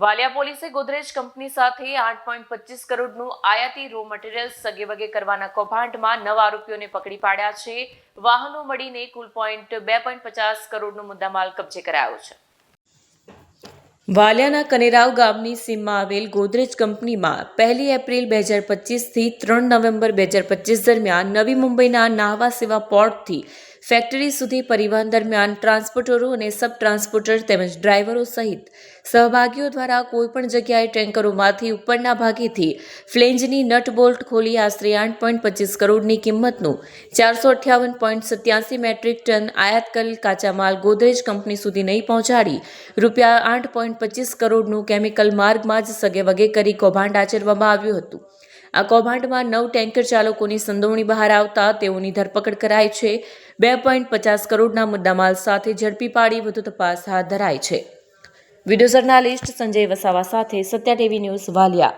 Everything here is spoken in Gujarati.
વાલિયા પોલીસે ગોદરેજ કંપની સાથે આઠ પોઈન્ટ પચીસ કરોડનું આયાતી રો મટીરિયલ સગેવગે કરવાના કૌભાંડમાં નવ આરોપીઓને પકડી પાડ્યા છે. વાહનો મળીને કુલ પોઈન્ટ બે પોઈન્ટ પચાસ કરોડનો મુદ્દામાલ કબજે કરાયો છે. વાલિયાના કનેરાવ ગામની સીમમાં આવેલ ગોદરેજ કંપનીમાં પહેલી એપ્રિલ બે હજાર પચીસથી ત્રણ નવેમ્બર બે હજાર પચીસ દરમિયાન નવી મુંબઈના નાહવા સેવા પોર્ટથી ફેક્ટરી સુધી પરિવહન દરમિયાન ટ્રાન્સપોર્ટરો અને સબ ટ્રાન્સપોર્ટર તેમજ ડ્રાઈવરો સહિત સહભાગીઓ દ્વારા કોઈપણ જગ્યાએ ટેન્કરોમાંથી ઉપરના ભાગેથી ફ્લેન્જની નટ બોલ્ટ ખોલી આશરે આઠ પોઈન્ટ પચીસ કરોડની કિંમતનું ચારસો અઠ્યાવન પોઈન્ટ સત્યાસી મેટ્રિક ટન આયાત કરેલ કાચા માલ ગોદરેજ કંપની સુધી નહીં પહોંચાડી રૂપિયા આઠ પોઈન્ટ પચીસ કરોડનું કેમિકલ માર્ગમાં જ સગેવગે કરી કૌભાંડ આચરવામાં આવ્યું હતું. આ કૌભાંડમાં નવ ટેન્કર ચાલકોની સંડોવણી બહાર આવતા તેઓની ધરપકડ કરાઈ છે. બે પોઈન્ટ પચાસ કરોડના મુદ્દામાલ સાથે ઝડપી પાડી વધુ તપાસ હાથ ધરાઈ છે. વીડિયો જર્નાલિસ્ટ સંજય વસાવા સાથે સત્યા ટીવી ન્યૂઝ વાલિયા.